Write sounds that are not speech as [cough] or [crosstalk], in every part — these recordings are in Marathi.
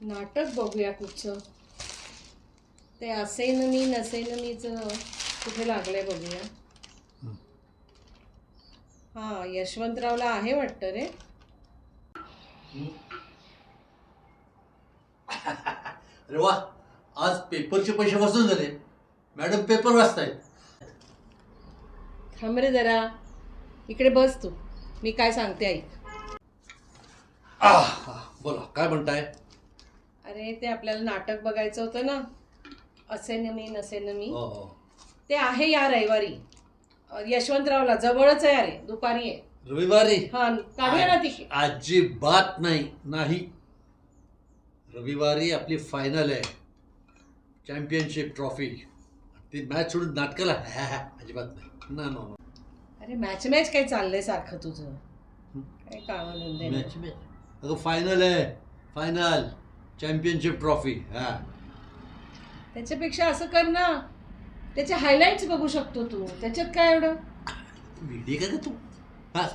नाटक बघूया कुठचं ते असेन मी नसेन मीचं कुठे लागलंय बघूया. हा यशवंतरावला आहे वाटतं रे. अरे वा आज पेपरचे पैसे वसूल झाले. मॅडम पेपर वाचतायत. थांब रे जरा. इकडे बस तू. मी काय सांगते ऐक. आह, बोला काय म्हणताय? अरे ते आपल्याला नाटक बघायचं होतं ना. असेन मी नसेन मी. हो हो. ते आहे या रविवारी. अ, यशवंतरावला जवळच आहे अरे दुपारी आहे. रविवारी? हा काढूया ना तिकीट अजिबात नाही नाही. रविवारी आपली फायनल आहे. चॅम्पियनशिप ट्रॉफी ती मॅच सोडून नाटकाला हॅ, हॅ, अजिबात नाही. ना नो अरे मॅच मॅच काय चाललंय सारखं तुझं. काय कामाधंदे नाही. मॅच मॅच अगं फायनल आहे. फायनल चॅम्पियनशिप ट्रॉफी हा. त्याच्यापेक्षा असं कर ना. त्याचे हायलाइट्स बघू शकतो तू. त्याच्यात काय एवढं? व्हिडिओ का तू? हा.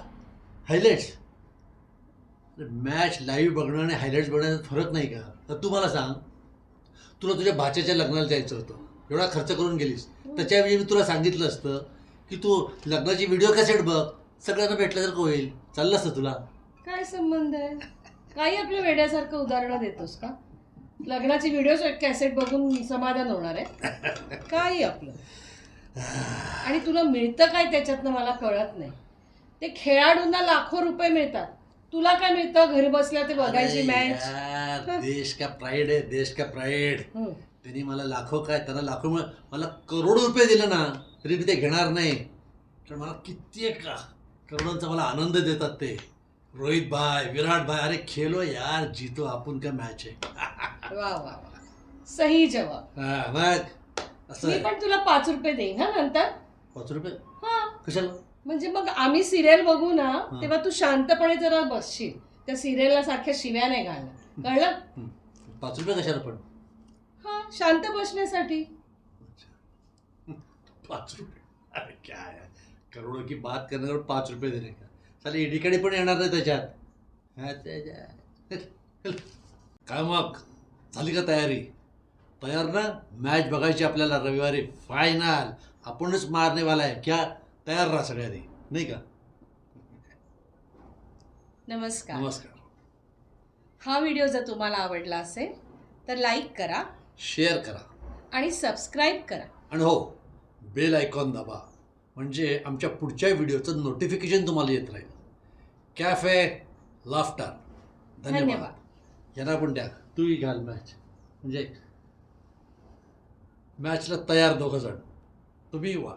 हायलाइट्स मॅच लाईव्ह बघणं आणि हायलाइट्स बघण्यात फरक नाही का? तर तू मला सांग तुला तुझ्या भाच्याच्या लग्नाला जायचं होतं. एवढा खर्च करून गेलीस. त्याच्याऐवजी मी तुला सांगितलं असतं की तू लग्नाची व्हिडिओ कॅसेट बघ. सगळ्यांना भेटल्यासारखं होईल? चाललं असतं तुला. काय संबंध आहे? काही आपल्या वेड्यासारखं उदाहरणं देतोस का? लग्नाची व्हिडिओ कॅसेट बघून समाधान होणार आहे. काही आपलं. आणि तुला मिळतं काय त्याच्यातनं मला कळत नाही. ते खेळाडूंना लाखो रुपये मिळतात. तुला काय मिळतं? घरी बसल्या ते बघायची मॅच देश का प्राईड आहे देश का प्राईड. त्यांनी मला लाखो काय त्यांना लाखो मला करोडो रुपये दिले ना तरी मी ते घेणार नाही. तर मला किती एक करोडांचा मला आनंद देतात ते. रोहित भाई विराट भाई अरे खेलो यार जीतो आपण का मॅच आहे? [laughs] वा वा वा. सही जवाब. हा, मग असं मी आहे. पण तुला पाच रुपये देईन हा नंतर? पाच रुपये? हा. कशाला? म्हणजे मग आम्ही सिरियल बघू ना तेव्हा तू शांतपणे जरा बसशील. त्या सिरियलला सारख्या शिव्या नाही घालणार. कळलं. पाच रुपये कशाला पण? हा शांत बसण्यासाठी. पाच रुपये. अरे क्या? है करोडो की बात करण्यावर पाच रुपये देणे का? चालेल ईडीकडे पण येणार नाही त्याच्यात. त्याच्या- काय मग? झाली का तयारी? तयार ना? मॅच बघायची आपल्याला रविवारी. फायनल आपणच मारनेवाला आहे. क्या तयार राहा सगळ्यांनी. नाही का? नमस्कार. नमस्कार. हा व्हिडिओ जर तुम्हाला आवडला असेल तर लाईक करा. शेअर करा. आणि सबस्क्राईब करा. आणि हो बेल आयकॉन दाबा. म्हणजे आमच्या पुढच्या व्हिडिओचं नोटिफिकेशन तुम्हाला येत राहील. कॅफे लाफ्टर धन्यवाद. यांना पण द्या तूही घाल मॅच म्हणजे मॅचला तयार दोघं जण. तुम्ही वा.